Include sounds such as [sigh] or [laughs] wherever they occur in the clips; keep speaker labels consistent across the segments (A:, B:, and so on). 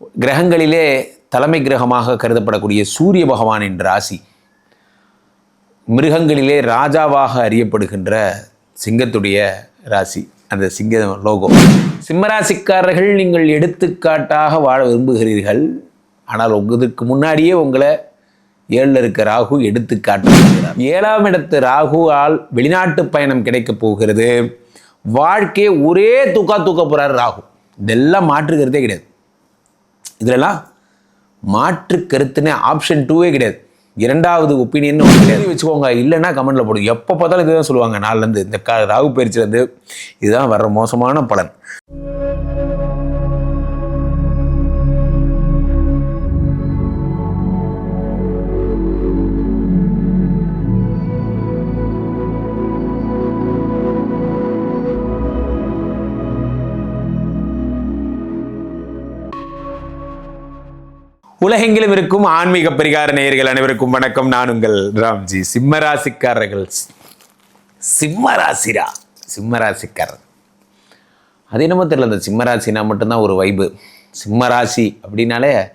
A: கிரகங்களிலே தலைமை கிரகமாக கருதப்படக்கூடிய சூரிய பகவானின் ராசி மிருகங்களிலே ராஜாவாக அறியப்படுகின்ற சிங்கத்துடைய ராசி அந்த சிங்க லோகோ சிம்மராசிக்காரர்கள் நீங்கள் எடுத்துக்காட்டாக வாழ விரும்புகிறீர்கள். ஆனால் உங்களுக்கு முன்னாடியே உங்களை ஏழில் இருக்க ராகு எடுத்துக்காட்டுகிறார் ஏழாம் இடத்து ராகுவால் வெளிநாட்டு பயணம் கிடைக்கப் போகிறது. வாழ்க்கையை ஒரே தூக்கா தூக்க போகிறார் ராகு. இதெல்லாம் மாற்றுகிறதே கிடையாது. இதுலலாம் மாற்று கருத்துன்னு ஆப்ஷன் டூவே கிடையாது. இரண்டாவது ஒப்பீனியன் கிடையாது. வச்சுக்கோங்க இல்லைன்னா கமெண்டில் போடும் எப்போ பார்த்தாலும் இதுதான் சொல்லுவாங்க நாலுலேருந்து இந்த கா ராகு பயிற்சியிலேருந்து இதுதான் வர்ற மோசமான பலன். உலகெங்கிலும் இருக்கும் ஆன்மீக பரிகார நேயர்கள் அனைவருக்கும் வணக்கம். நான் உங்கள் ராம்ஜி. சிம்மராசிக்காரர்கள். சிம்மராசிரா. சிம்மராசிக்காரர். அது என்னமோ தெரியல அந்த சிம்மராசினா மட்டும்தான் ஒரு வைபு சிம்மராசி அப்படின்னாலே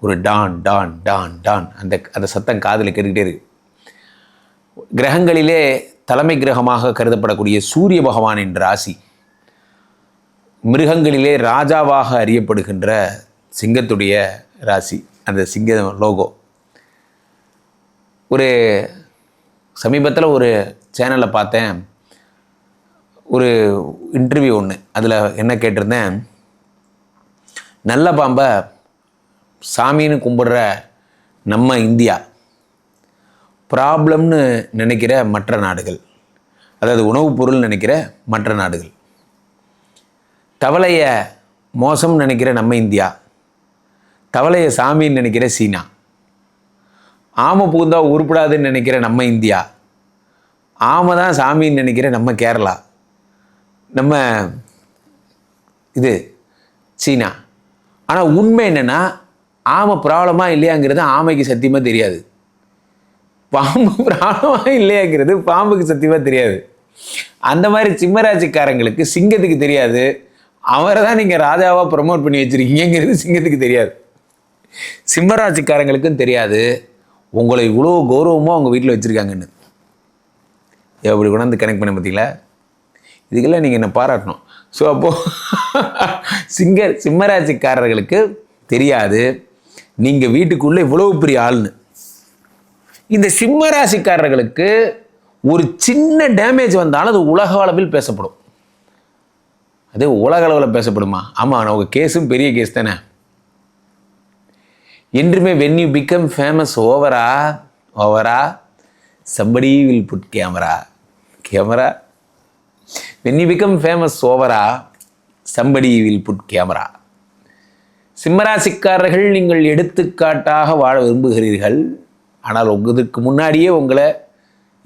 A: ஒரு டான் டான் டான் டான். அந்த அந்த சத்தம் காதில் கேட்டுக்கிட்டே இருக்கு. கிரகங்களிலே தலைமை கிரகமாக கருதப்படக்கூடிய சூரிய பகவான் என்ற ராசி. மிருகங்களிலே ராஜாவாக அறியப்படுகின்ற சிங்கத்துடைய ராசி அந்த சிங்க லோகோ. ஒரு சமீபத்தில் ஒரு சேனலில் பார்த்தேன். ஒரு இன்டர்வியூ ஒன்று அதில் என்ன கேட்டிருந்தேன்? நல்ல பாம்பை சாமின்னு கும்பிடுற நம்ம இந்தியா. ப்ராப்ளம்னு நினைக்கிற மற்ற நாடுகள். அதாவது உணவுப் பொருள் நினைக்கிற மற்ற நாடுகள். தவளையை மோசம்னு நினைக்கிற நம்ம இந்தியா. தவளையை சாமின்னு நினைக்கிற சீனா. ஆமை பூந்தா உருப்படாதுன்னு நினைக்கிற நம்ம இந்தியா. ஆமை தான் சாமின்னு நினைக்கிற நம்ம கேரளா. நம்ம இது சீனா. ஆனால் உண்மை என்னென்னா ஆமை ப்ராப்ளமாக இல்லையாங்கிறது ஆமைக்கு சத்தியமாக தெரியாது. பாம்பு ப்ராப்ளமாக இல்லையாங்கிறது பாம்புக்கு சத்தியமாக தெரியாது. அந்த மாதிரி சிம்மராஜிக்காரங்களுக்கு சிங்கத்துக்கு தெரியாது. அவரை தான் நீங்கள் ராஜாவாக ப்ரமோட் பண்ணி வச்சுருக்கீங்கிறது சிங்கத்துக்கு தெரியாது. சிம்மராசிக்காரங்களுக்கும் தெரியாது. உங்களை இவ்வளோ கௌரவமாக அவங்க வீட்டில் வச்சுருக்காங்கன்னு. எப்படி கொண்டாந்து கனெக்ட் பண்ண பார்த்தீங்களா? இதுக்கெல்லாம் நீங்கள் என்ன பாராட்டணும். ஸோ அப்போது சிங்க சிம்மராசிக்காரர்களுக்கு தெரியாது. நீங்கள் வீட்டுக்குள்ளே இவ்வளோ பெரிய ஆள்னு. இந்த சிம்மராசிக்காரர்களுக்கு ஒரு சின்ன டேமேஜ் வந்தாலும் அது உலக அளவில் பேசப்படும். அது உலக அளவில் பேசப்படுமா? ஆமாம் உங்கள் கேஸும் பெரிய கேஸ் தானே. என்றுமே வென் யூ பிகம் ஃபேமஸ் ஓவரா ஓவரா somebody will put camera camera when you become famous ஓவரா சம்படி வில் புட் கேமரா சிம்மராசிக்காரர்கள் நீங்கள் எடுத்துக்காட்டாக வாழ விரும்புகிறீர்கள். ஆனால் உங்களுக்கு முன்னாடியே உங்களை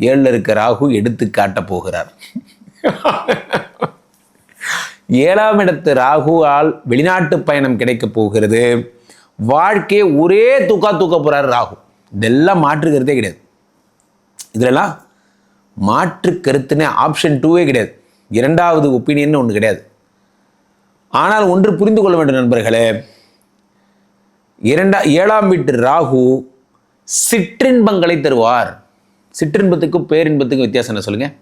A: ஏழில் இருக்க ராகு எடுத்து காட்டப் போகிறார். ஏழாம் இடத்து ராகுவால் வெளிநாட்டு பயணம் கிடைக்கப் போகிறது. வாழ்க்கையை ஒரே தூக்கா தூக்க போகிறார் ராகு. இதெல்லாம் மாற்று கருத்தே கிடையாது. இதிலெல்லாம் மாற்று கருத்துன்னு ஆப்ஷன் டூவே கிடையாது. இரண்டாவது ஒப்பீனியன் ஒன்று கிடையாது. ஆனால் ஒன்று புரிந்து கொள்ள வேண்டும் நண்பர்களே. இரண்டா ஏழாம் வீட்டு ராகு சிற்றின்பங்களை தருவார். சிற்றின்பத்துக்கும் பேரின்பத்துக்கும் வித்தியாசம் என்ன சொல்லுங்கள்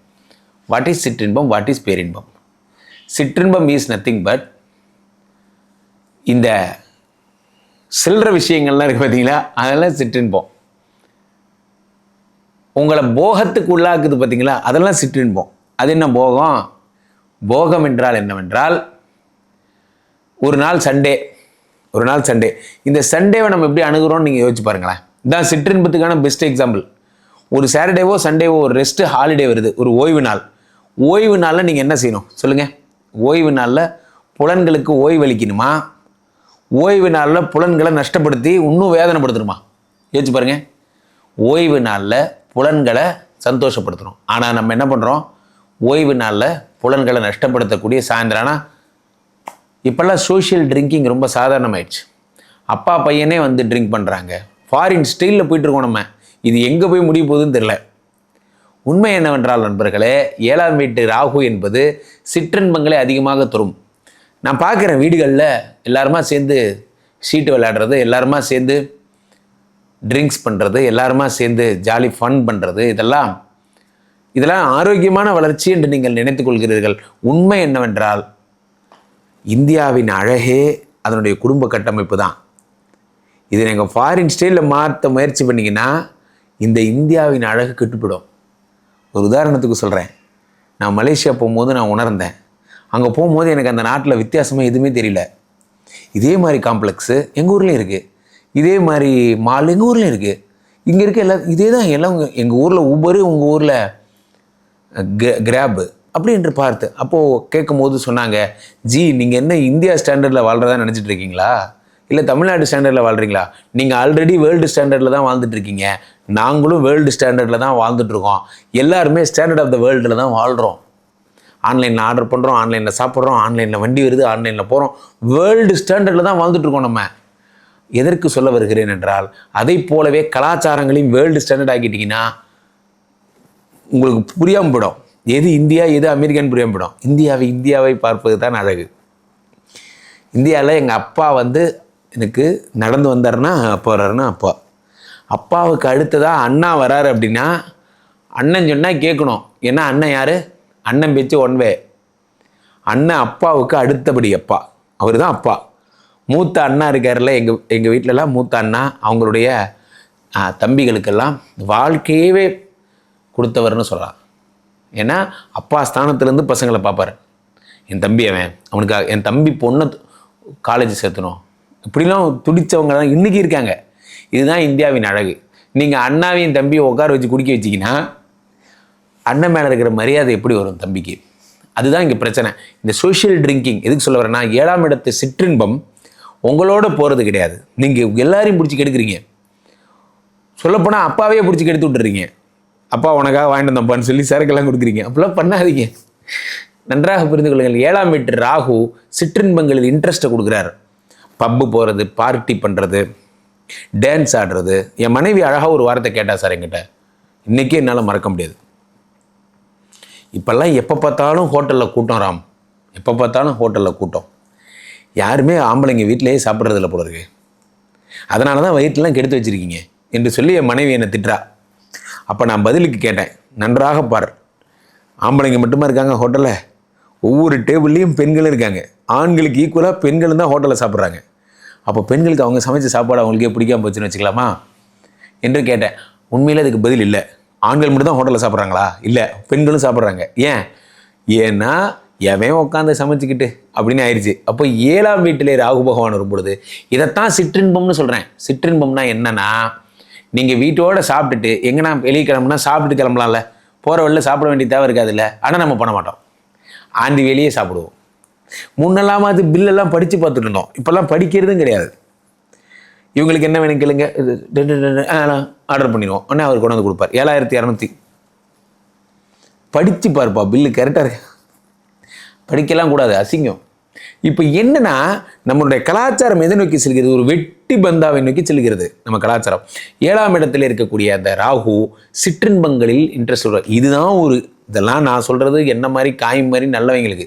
A: வாட் இஸ் சிற்றின்பம்? வாட் இஸ் பேரின்பம்? சிற்றின்பம் இஸ் நத்திங் பட் இந்த சில்லற விஷயங்கள்லாம் இருக்குது பார்த்தீங்களா அதெல்லாம் சிற்றின்போம். உங்களை போகத்துக்கு உள்ளாக்குது பார்த்தீங்களா அதெல்லாம் சிற்றின்போம். அது என்ன போகம்? போகம் என்றால் என்னவென்றால் ஒரு நாள் சண்டே. ஒரு நாள் சண்டே. இந்த சண்டேவை நம்ம எப்படி அணுகிறோம்னு நீங்கள் யோசிச்சு பாருங்களேன். இதான் சிற்றின்பத்துக்கான பெஸ்ட் எக்ஸாம்பிள் ஒரு சாட்டர்டேவோ சண்டேவோ ஒரு ரெஸ்ட்டு ஹாலிடே வருது. ஒரு ஓய்வு நாள். ஓய்வு நாளில் நீங்கள் என்ன செய்யணும்? சொல்லுங்கள் ஓய்வு நாளில் புலன்களுக்கு ஓய்வு அளிக்கணுமா? ஓய்வு நாளில் புலன்களை நஷ்டப்படுத்தி இன்னும் வேதனைப்படுத்துருமா யோசிச்சு பாருங்க. ஓய்வு நாளில் புலன்களை சந்தோஷப்படுத்துகிறோம் ஆனால் நம்ம என்ன பண்ணுறோம் ஓய்வு நாளில் புலன்களை நஷ்டப்படுத்தக்கூடிய சாயந்தரம்னா இப்போல்லாம் சோஷியல் ட்ரிங்கிங் ரொம்ப சாதாரணமாயிடுச்சு. அப்பா பையனே வந்து ட்ரிங்க் பண்ணுறாங்க ஃபாரின் ஸ்டைலில் போயிட்டுருக்கோம் நம்ம. இது எங்கே போய் முடிய போகுதுன்னு தெரில உண்மை என்னவென்றால் நண்பர்களே ஏழாம் வீட்டு ராகு என்பது சிற்றின்பங்களை அதிகமாக தரும். நான் பார்க்குறேன் வீடுகளில் எல்லாருமா சேர்ந்து சீட்டு விளையாடுறது எல்லாருமா சேர்ந்து ட்ரிங்க்ஸ் பண்ணுறது எல்லாருமா சேர்ந்து ஜாலி ஃபன் பண்ணுறது இதெல்லாம் இதெல்லாம் ஆரோக்கியமான வளர்ச்சி என்று நீங்கள் நினைத்து கொள்கிறீர்கள். உண்மை என்னவென்றால் இந்தியாவின் அழகே அதனுடைய குடும்ப கட்டமைப்பு தான். இதை நீங்கள் ஃபாரின் ஸ்டைலில் மாற்ற முயற்சி பண்ணிங்கன்னா இந்த இந்தியாவின் அழகு கெட்டுப்படும். ஒரு உதாரணத்துக்கு சொல்கிறேன் நான் மலேசியா போகும்போது நான் உணர்ந்தேன். அங்கே போகும்போது எனக்கு அந்த நாட்டில் வித்தியாசமே எதுவுமே தெரியல. இதே மாதிரி காம்ப்ளெக்ஸு எங்கள் ஊர்லேயும் இருக்குது இதே மாதிரி மால் எங்கள் ஊர்லேயும் இருக்குது இங்கே இருக்க எல்லா இதே தான் எல்லாம் எங்கள் ஊரில் ஊபரு உங்கள் ஊரில் க கிராபு அப்படின்ட்டு பார்த்து அப்போது கேட்கும்போது சொன்னாங்க ஜி நீங்கள் என்ன இந்தியா ஸ்டாண்டர்டில் வாழ்கிறதா நினச்சிட்டு இருக்கீங்களா? இல்லை தமிழ்நாடு ஸ்டாண்டர்டில் வாழ்கிறீங்களா நீங்கள் ஆல்ரெடி வேர்ல்டு ஸ்டாண்டர்டில் தான் வாழ்ந்துட்டுருக்கீங்க நாங்களும் வேர்ல்டு ஸ்டாண்டர்டில் தான் வாழ்ந்துட்டுருக்கோம் எல்லாருமே ஸ்டாண்டர்ட் ஆஃப் த வேர்ல்டில் தான் வாழ்கிறோம் ஆன்லைனில் ஆர்டர் பண்ணுறோம் ஆன்லைனில் சாப்பிட்றோம் ஆன்லைனில் வண்டி வருது ஆன்லைனில் போகிறோம் வேர்ல்டு ஸ்டாண்டர்டில் தான் வாழ்ந்துட்டு இருக்கோம் நம்ம. எதற்கு சொல்ல வருகிறேன் என்றால் அதை போலவே கலாச்சாரங்களையும் வேர்ல்டு ஸ்டாண்டர்ட் ஆக்கிட்டிங்கன்னா உங்களுக்கு புரியாமல் போயிடும். எது இந்தியா எது அமெரிக்கான்னு புரியாமல் போயிடும். இந்தியாவை இந்தியாவை பார்ப்பது தான் அழகு. இந்தியாவில் எங்கள் அப்பா வந்து எனக்கு நடந்து வந்தாருன்னா போகிறாருன்னா அப்பா. அப்பாவுக்கு அடுத்ததாக அண்ணா வராரு அப்படின்னா அண்ணன் சொன்னால் கேட்கணும். ஏன்னா அண்ணன் யார்? அண்ணன் பேச்சு ஒன்வே அண்ணன் அப்பாவுக்கு அடுத்தபடி அப்பா. அவர் தான் அப்பா. மூத்த அண்ணா இருக்கார்ல எங்கள் எங்கள் வீட்டிலலாம் மூத்த அண்ணா அவங்களுடைய தம்பிகளுக்கெல்லாம் வாழ்க்கையவே கொடுத்தவர்னு சொல்லலாம். ஏன்னா அப்பா ஸ்தானத்துலேருந்து பசங்களை பார்ப்பாரு. என் தம்பி அவன் அவனுக்கு என் தம்பி பொண்ணை காலேஜ் சேர்த்தணும். இப்படிலாம் துடித்தவங்க தான் இன்றைக்கி இருக்காங்க. இதுதான் இந்தியாவின் அழகு. நீங்கள் அண்ணாவையும் தம்பியை உட்கார வச்சு குடிக்க வச்சிங்கன்னா அண்ணன் மேலே இருக்கிற மரியாதை எப்படி வரும் தம்பிக்கு? அதுதான் இங்கே பிரச்சனை. இந்த சோஷியல் ட்ரிங்கிங் எதுக்கு சொல்ல வரேன்னா ஏழாம் இடத்து சிற்றின்பம் உங்களோட போகிறது கிடையாது. நீங்கள் எல்லாரையும் பிடிச்சி கெடுக்குறீங்க. சொல்லப்போனால் அப்பாவே பிடிச்சி கெடுத்து விட்டுறீங்க. அப்பா உனக்காக வாங்கிட்டு வந்தப்பான்னு சொல்லி சரக்கெல்லாம் கொடுக்குறீங்க. அப்படிலாம் பண்ணாதீங்க. நன்றாக புரிந்து கொள்ளுங்கள். ஏழாம் வீட்டு ராகு சிற்றின்பங்களில் இன்ட்ரெஸ்ட்டை கொடுக்குறாரு. பப்பு போகிறது பார்ட்டி பண்ணுறது டான்ஸ் ஆடுறது. என் மனைவி அழகாக ஒரு வாரத்தை கேட்டால் சார் என்கிட்ட. இன்றைக்கே என்னால் மறக்க முடியாது. இப்போல்லாம் எப்போ பார்த்தாலும் ஹோட்டலில் கூட்டம் ராம். எப்போ பார்த்தாலும் ஹோட்டலில் கூட்டம். யாருமே ஆம்பளைங்க வீட்டிலேயே சாப்பிட்றதில்ல போல இருக்கு. அதனால தான் வயிற்றுலாம் கெடுத்து வச்சிருக்கீங்க. என்று சொல்லி என் மனைவி என்னை திட்டுறா. அப்போ நான் பதிலுக்கு கேட்டேன் நன்றாக பார். ஆம்பளைங்க மட்டுமா இருக்காங்க ஹோட்டலில்? ஒவ்வொரு டேபிள்லேயும் பெண்களும் இருக்காங்க. ஆண்களுக்கு ஈக்குவலாக பெண்களும் தான் ஹோட்டலில் சாப்பிட்றாங்க. அப்போ பெண்களுக்கு அவங்க சமைச்ச சாப்பாடு அவங்களுக்கே பிடிக்காம போச்சுன்னு வச்சுக்கலாமா? என்று கேட்டேன். உண்மையில் அதுக்கு பதில் இல்லை. ஆண்கள் மட்டும் தான் ஹோட்டலில் சாப்பிட்றாங்களா? இல்லை பெண்களும் சாப்பிட்றாங்க. ஏன்? ஏன்னா எவன் உட்காந்து சமைச்சிக்கிட்டு அப்படின்னு ஆயிடுச்சு. அப்போ ஏழாம் வீட்டிலே ராகு பகவான் வரும்பொழுது இதைத்தான் சிற்றின்பம்னு சொல்கிறேன் சிற்றின்பம்னா என்னன்னா நீங்கள் வீட்டோட சாப்பிட்டுட்டு எங்கன்னா வெளியே கிளம்புனா சாப்பிட்டு கிளம்பலாம்ல. போகிற வழியில் சாப்பிட வேண்டிய தேவை இருக்காதுல்ல. ஆனால் நம்ம பண்ண மாட்டோம். ஆண்டி வெளியே சாப்பிடுவோம். முன்னெல்லாம் அது பில்லெல்லாம் படித்து பார்த்துட்டு இருந்தோம். இப்போல்லாம் படிக்கிறதும் கிடையாது. இவங்களுக்கு என்ன வேணும் கேளுங்க. ஆர்டர் பண்ணிடுவோம். உடனே அவர் கொண்டு வந்து கொடுப்பார். ஏழாயிரத்தி இரநூத்தி படித்து பாருப்பா பில்லு கரெக்டாக இருக்கு. படிக்கலாம் கூடாது அசிங்கம். இப்போ என்னன்னா நம்மளுடைய கலாச்சாரம் எதை நோக்கி செல்கிறது? ஒரு வெட்டி பந்தாவை நோக்கி செல்கிறது நம்ம கலாச்சாரம். ஏழாம் இடத்துல இருக்கக்கூடிய அந்த ராகு சிற்றின்பங்களில் இன்ட்ரெஸ்ட் இதுதான் ஒரு இதெல்லாம் நான் சொல்கிறது என்ன மாதிரி காய் மாதிரி நல்லவங்களுக்கு.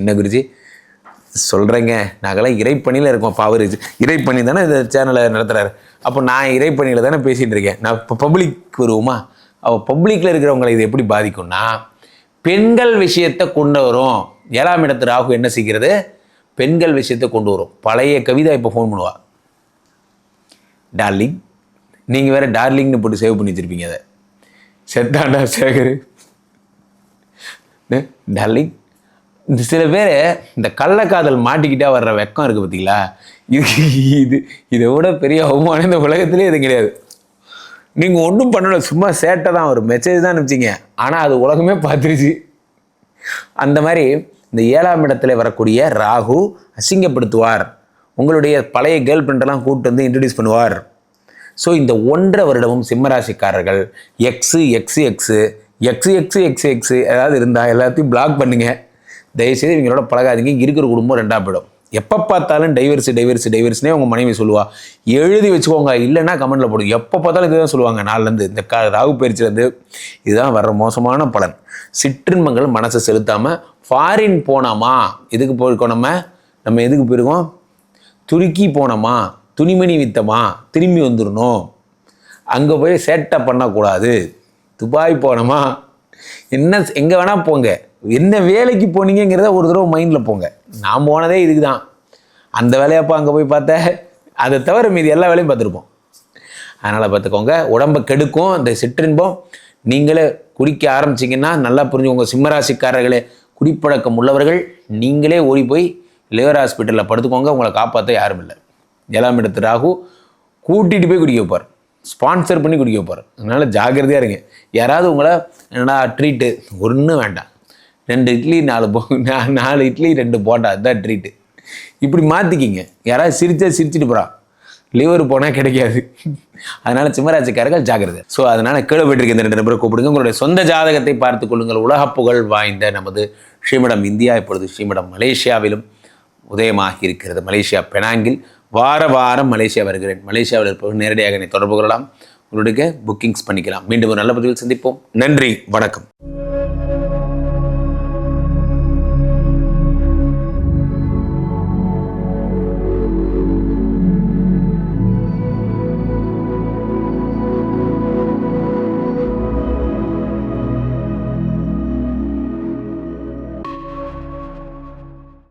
A: என்ன குருஜி? சொல்கிறேங்க நாங்களாம் இறைப்பணியில் இருக்கோம். இப்போ இறைப்பணி தானே இந்த சேனலை நடத்துகிறாரு அப்போ நான் இறைப்பணியில் தானே பேசிகிட்டு இருக்கேன். நான் இப்போ பப்ளிக் வருவோமா? அவள் பப்ளிக்கில் இருக்கிறவங்களை இது எப்படி பாதிக்கும்னா பெண்கள் விஷயத்தை கொண்டு வரும். ஏழாம் இடத்து ராகு என்ன செய்கிறது? பெண்கள் விஷயத்தை கொண்டு வரும். பழைய கவிதா இப்போ ஃபோன் பண்ணுவா. டார்லிங் நீங்கள் வேறு டார்லிங்னு போட்டு சேவ் பண்ணி வச்சிருப்பீங்க அதை. செத்தாண்டா சேகர். டார்லிங் சில பேர் இந்த கள்ளக்காதல் மாட்டிக்கிட்டே வர்ற வெக்கம் இருக்குது பார்த்தீங்களா இது இது இதை விட பெரிய அவமானம் இந்த உலகத்திலே இது கிடையாது. நீங்கள் ஒன்றும் பண்ணலை சும்மா சேட்டை தான் ஒரு மெசேஜ் தான் அனுப்பிச்சிங்க. ஆனால் அது உலகமே பார்த்துருச்சு. அந்த மாதிரி இந்த ஏழாம் இடத்துல வரக்கூடிய ராகு அசிங்கப்படுத்துவார். உங்களுடைய பழைய கேர்ள் ஃப்ரெண்டெல்லாம் கூப்பிட்டு வந்து இன்ட்ரடியூஸ் பண்ணுவார். ஸோ இந்த ஒன்றரை வருடமும் சிம்மராசிக்காரர்கள் எக்ஸு எக்ஸு எக்ஸு எக்ஸு எக்ஸு எக்ஸு எக்ஸு ஏதாவது இருந்தால் எல்லாத்தையும் பிளாக் பண்ணுங்கள் தயவுசெய்து இவங்களோட பழகாதீங்க. இருக்கிற குடும்பம் ரெண்டாம் போயிடும். எப்போ பார்த்தாலும் டைவர்ஸ் டைவர்ஸ் டைவர்ஸ்னே உங்கள் மனைவி சொல்லுவா. எழுதி வச்சுக்கோங்க. இல்லைன்னா கமெண்ட்டில் போடுங்க எப்போ பார்த்தாலும் இதுதான் சொல்லுவாங்க. நாலுலேருந்து இந்த கா ராகு பயிற்சியிலேருந்து இதுதான் வர்ற மோசமான பலன். சிற்றின்பங்கள் மனசை செலுத்தாமல் ஃபாரின் போனோமா? எதுக்கு போயிருக்கோம் நம்ம? நம்ம எதுக்கு போயிருக்கோம்? துருக்கி போனோமா? துணிமணி வித்தமா? திரும்பி வந்துடணும் அங்கே போய் சேட்டை பண்ணக்கூடாது. துபாய் போனோமா? என்ன எங்கே வேணால் போங்க. என்ன வேலைக்கு போனீங்கிறத ஒரு தடவை மைண்டில் போங்க. நான் போனதே இதுக்கு தான் அந்த வேலையப்போ அங்கே போய் பார்த்தேன் அதை தவிர மீதி எல்லா வேலையும் பார்த்துருப்போம். அதனால் பார்த்துக்கோங்க உடம்பை கெடுக்கும் இந்த சிற்றின்பம் நீங்களே குடிக்க ஆரம்பிச்சிங்கன்னா நல்லா புரிஞ்சுக்கோங்க. சிம்மராசிக்காரர்களே குடிப்பழக்கம் உள்ளவர்கள் நீங்களே ஓடி போய் லிவர் ஹாஸ்பிட்டலில் படுத்துக்கோங்க உங்களை காப்பாற்ற யாரும் இல்லை. ஏழாம் இடத்து ராகு கூட்டிகிட்டு போய் குடிக்க வைப்பார். ஸ்பான்சர் பண்ணி குடிக்க வைப்பார். அதனால் ஜாக்கிரதையாக இருங்க. யாராவது உங்களை என்னடா ட்ரீட்டு ஒன்றும் வேண்டாம். ரெண்டு இட்லி நாலு போ [laughs] நாலு இட்லி ரெண்டு போட்டா அதுதான் ட்ரீட்டு இப்படி மாற்றிக்கிங்க யாராவது சிரித்தா சிரிச்சிட்டு போகிறா லிவர் போனால் கிடைக்காது. அதனால சிம்மராசிக்காரர்கள் ஜாக்கிரதை. ஸோ அதனால கீழே போயிட்டு இந்த ரெண்டு நபரை கூப்பிடுங்க. உங்களுடைய சொந்த ஜாதகத்தை பார்த்து கொள்ளுங்கள். உலக புகழ் வாய்ந்த நமது ஸ்ரீமடம் இந்தியா இப்பொழுது ஸ்ரீமடம் மலேசியாவிலும் உதயமாகி இருக்கிறது. மலேசியா பெனாங்கில் வார வாரம் மலேசியா வருகிறேன். மலேசியாவில் இருப்பவர்கள் நேரடியாக என்னை தொடர்பு கொள்ளலாம். உங்களுடைய புக்கிங்ஸ் பண்ணிக்கலாம். மீண்டும் ஒரு நல்ல பதிவில் சந்திப்போம். நன்றி. வணக்கம்.